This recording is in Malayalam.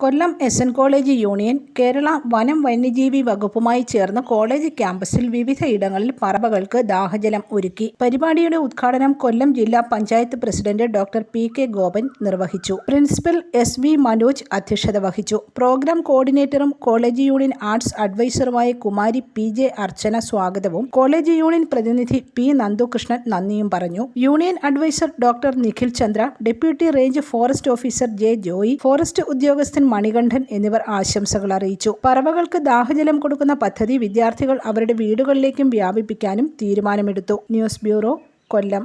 Kollam S N college union Kerala വനം വന്യജീവി വകുപ്പുമായി ചേർന്ന് കോളേജ് ക്യാമ്പസിൽ വിവിധ ഇടങ്ങളിൽ പറവകൾക്ക് ദാഹജലം ഒരുക്കി. പരിപാടിയുടെ ഉദ്ഘാടനം കൊല്ലം ജില്ലാ panchayat president doctor P K Gopan നിർവഹിച്ചു. പ്രിൻസിപ്പൽ എസ് വി മനോജ് അധ്യക്ഷത വഹിച്ചു. പ്രോഗ്രാം കോർഡിനേറ്ററും കോളേജ് യൂണിയൻ ആർട്സ് അഡ്വൈസറുമായ കുമാരി പി ജെ അർച്ചന സ്വാഗതവും കോളേജ് യൂണിയൻ പ്രതിനിധി പി നന്ദുകൃഷ്ണൻ നന്ദിയും പറഞ്ഞു. Union adviser doctor Nikhil Chandra deputy range forest officer J Joy forest ഉദ്യോഗസ്ഥൻ മണികണ്ഠൻ എന്നിവർ ആശംസകൾ അറിയിച്ചു. പറവകൾക്ക് ദാഹജലം കൊടുക്കുന്ന പദ്ധതി വിദ്യാർത്ഥികൾ അവരുടെ വീടുകളിലേക്കും വ്യാപിപ്പിക്കാനും തീരുമാനമെടുത്തു. News bureau Kollam.